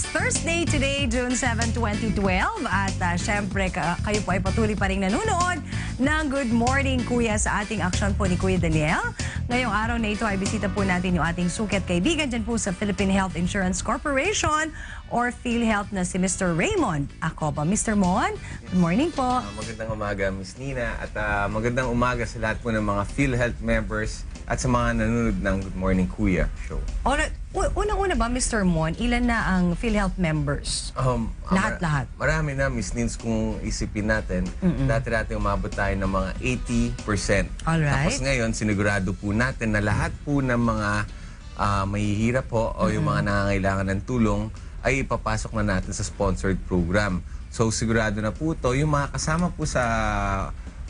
It's Thursday today, June 7, 2012. At uh, syempre, ka- kayo po ay patuloy pa rin nanonood ng Good Morning Kuya sa ating aksyon po ni Kuya Daniel. Ngayong araw na ito ay bisita po natin yung ating sukat kaibigan dyan po sa Philippine Health Insurance Corporation or PhilHealth na si Mr. Raymond. Ako ba, Mr. Mon? Good morning po. Ah, magandang umaga, Miss Nina. At ah, magandang umaga sa lahat po ng mga PhilHealth members at sa mga nanonood ng Good Morning Kuya show. U- Unang-una ba, Mr. Mon, ilan na ang PhilHealth members? Um, ah, Lahat-lahat. mar- Marami na, Miss Nins, kung isipin natin. Dati-dati umabot tayo ng mga 80%. Alright. Tapos ngayon, sinigurado po natin na lahat po ng mga ah, mahihirap po o yung mga nangangailangan ng tulong ay ipapasok na natin sa sponsored program. So sigurado na po to yung mga kasama po sa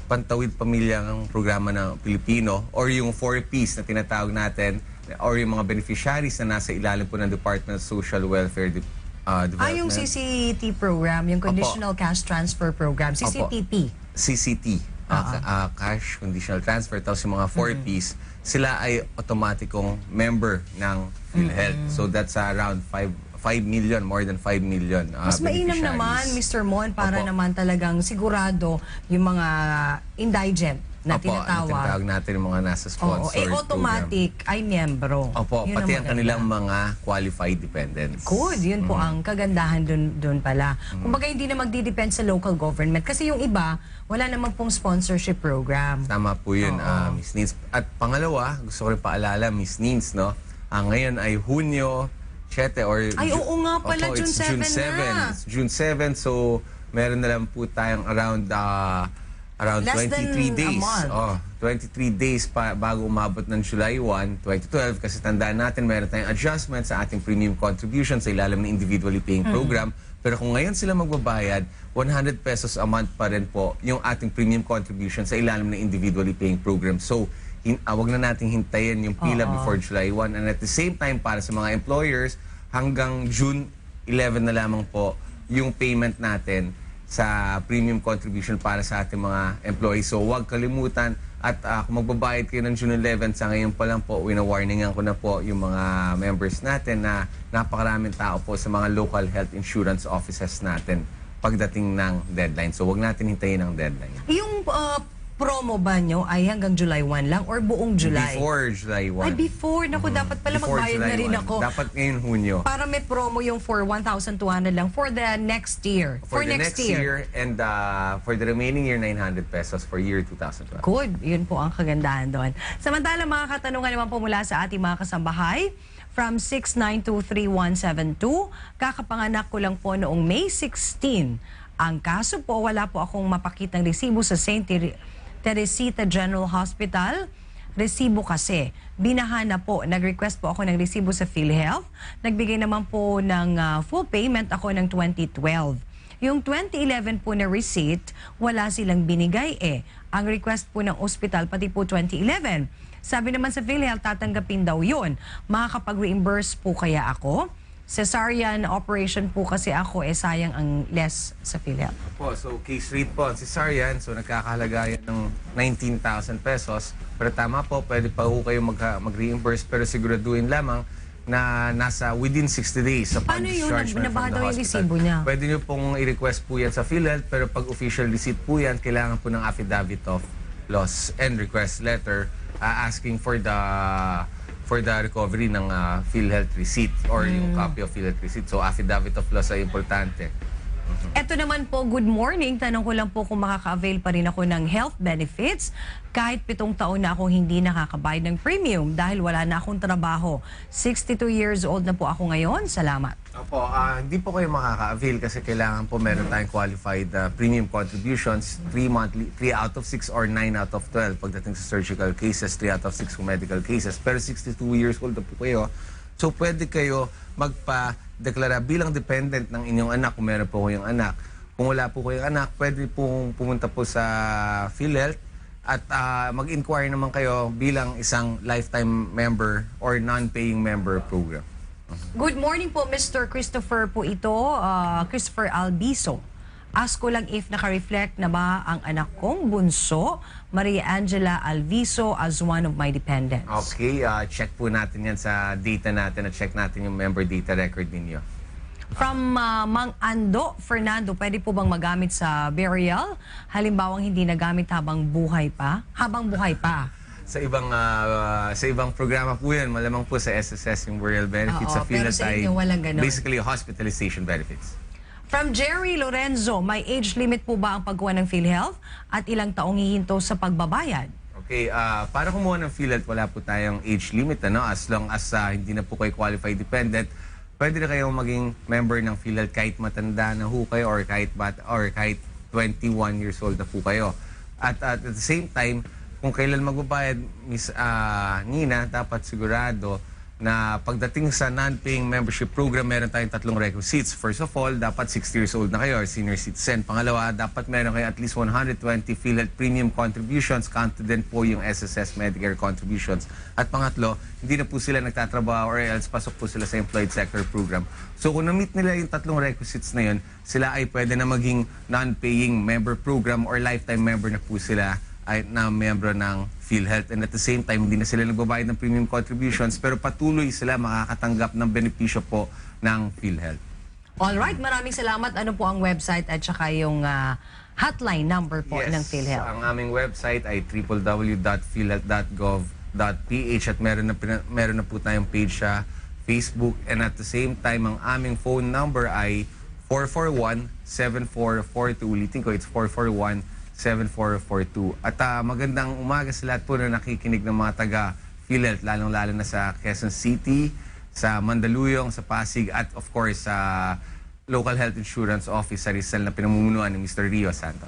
Pantawid Pamilyang programa ng Pilipino or yung 4Ps na tinatawag natin or yung mga beneficiaries na nasa ilalim po ng Department of Social Welfare De- ah, Ah, yung Development. CCT program, yung Conditional Cash Transfer Program, CCTP. CCT, ah, ka- ah, Cash Conditional Transfer, tapos yung mga 4Ps, sila ay automatikong member ng PhilHealth. So that's around 5 5 million, more than 5 million ah, Mas mainam naman. Mr. Mon, para Opo. naman talagang sigurado yung mga indigent na Opo, tinatawag tinatawag. natin yung mga nasa Oo, sponsored eh automatic ay miyembro. Opo, Yun pati ang maganda. kanilang mga qualified dependents. Good, yun po ang kagandahan dun, dun pala. Mm-hmm. Kumbaga hindi na magdidepend sa local government kasi yung iba, wala namang pong sponsorship program. Tama po yun, Oo. ah, Miss Nins. At pangalawa, gusto ko rin paalala, Miss Nins, no? Ah, ngayon ay Hunyo 7 or... Ay, oo nga pala, Opo, June it's 7 na. It's June 7, so meron na lang po tayong around ah, around Less than 23 a days. Oh, 23 days pa bago umabot ng July 1, 2012 kasi tandaan natin meron tayong adjustment sa ating premium contribution sa ilalim ng individually paying Mm-hmm. program. Pero kung ngayon sila magbabayad, 100 pesos a month pa rin po yung ating premium contribution sa ilalim ng individually paying program. So, hin ah, wag na nating hintayin yung pila Oo. before July 1. And at the same time, para sa mga employers, hanggang June 11 na lamang po yung payment natin sa premium contribution para sa ating mga employees. So huwag kalimutan at ah, kung magbabayad kayo ng June 11 sa ngayon pa lang po, wina-warningan ko na po yung mga members natin na napakaraming tao po sa mga local health insurance offices natin pagdating ng deadline. So huwag natin hintayin ang deadline. Yung uh, promo ba nyo ay hanggang July 1 lang or buong July? Before July 1. Ay, before. Naku, dapat pala Before magbayad na July rin 1. ako. Dapat ngayon Hunyo. Para may promo yung for 1,200 lang for the next year. For, the next, year. and uh, for the remaining year, 900 pesos for year 2012. Good. Yun po ang kagandahan doon. Samantala, mga katanungan naman po mula sa ating mga kasambahay. From 6923172, kakapanganak ko lang po noong May 16. Ang kaso po, wala po akong mapakitang resibo sa St. Ter- Teresita General Hospital. Resibo kasi. Binaha na po. Nag-request po ako ng resibo sa PhilHealth. Nagbigay naman po ng ah, full payment ako ng 2012. Yung 2011 po na receipt, wala silang binigay eh. Ang request po ng ospital, pati po 2011. Sabi naman sa PhilHealth, tatanggapin daw yun. Makakapag-reimburse po kaya ako? Cesarean operation po kasi ako, eh sayang ang less sa PhilHealth. Po, so case rate po, si Sarian, so nagkakahalaga yan ng 19,000 pesos. Pero tama po, pwede pa po kayo mag- mag-reimburse pero siguraduhin lamang na nasa within 60 days sa Paano yun? Nab- nabaha daw yung resibo niya. Pwede nyo pong i-request po yan sa PhilHealth pero pag official receipt po yan, kailangan po ng affidavit of loss and request letter uh, asking for the for the recovery ng uh, PhilHealth receipt or Hmm. yung copy of PhilHealth receipt. So affidavit of loss ay importante. Eto naman po, good morning. Tanong ko lang po kung makaka-avail pa rin ako ng health benefits kahit pitong taon na ako hindi nakakabayad ng premium dahil wala na akong trabaho. 62 years old na po ako ngayon. Salamat. Opo, ah, hindi po kayo makaka-avail kasi kailangan po meron tayong qualified ah, premium contributions, 3 monthly, 3 out of 6 or 9 out of 12 pagdating sa surgical cases, 3 out of 6 kung medical cases. Pero 62 years old na po kayo, so pwede kayo magpa-deklara bilang dependent ng inyong anak kung meron po kayong anak. Kung wala po kayong anak, pwede pong pumunta po sa PhilHealth at ah, mag-inquire naman kayo bilang isang lifetime member or non-paying member program. Good morning po, Mr. Christopher po ito, ah, Christopher Albiso. Ask ko lang if naka-reflect na ba ang anak kong bunso, Maria Angela Alviso, as one of my dependents. Okay, uh, check po natin yan sa data natin at check natin yung member data record ninyo. From ah, Mang Ando, Fernando, pwede po bang magamit sa burial? Halimbawang hindi nagamit habang buhay pa? Habang buhay pa. Sa ibang ah, sa ibang programa po yan, malamang po sa SSS yung burial benefits. Oo, sa sa ay basically hospitalization benefits. From Jerry Lorenzo, may age limit po ba ang pagkuha ng PhilHealth? At ilang taong hihinto sa pagbabayad? Okay, ah, para kumuha ng PhilHealth, wala po tayong age limit, ano? As long as ah, hindi na po kayo qualified dependent, pwede na kayong maging member ng PhilHealth kahit matanda na ho kayo or kahit bat or kahit 21 years old na po kayo. At at the same time, kung kailan magbabayad, Miss ah, Nina, dapat sigurado na pagdating sa non-paying membership program, meron tayong tatlong requisites. First of all, dapat 60 years old na kayo or senior citizen. Pangalawa, dapat meron kayo at least 120 PhilHealth premium contributions. Counted din po yung SSS Medicare contributions. At pangatlo, hindi na po sila nagtatrabaho or else pasok po sila sa employed sector program. So kung na-meet nila yung tatlong requisites na yun, sila ay pwede na maging non-paying member program or lifetime member na po sila ay na miyembro ng PhilHealth and at the same time hindi na sila nagbabayad ng premium contributions pero patuloy sila makakatanggap ng benepisyo po ng PhilHealth. Alright, maraming salamat. Ano po ang website at saka yung ah, hotline number po ng PhilHealth? Ang aming website ay www.philhealth.gov.ph at meron na, meron na po tayong page sa Facebook and at the same time ang aming phone number ay 441-7442. Ulitin ko, it's 441-7442. At ah, magandang umaga sa lahat po na nakikinig ng mga taga PhilHealth, lalong-lalo na sa Quezon City, sa Mandaluyong, sa Pasig at of course sa local health insurance office sa Rizal na pinamumunuan ni Mr. Rio Santos.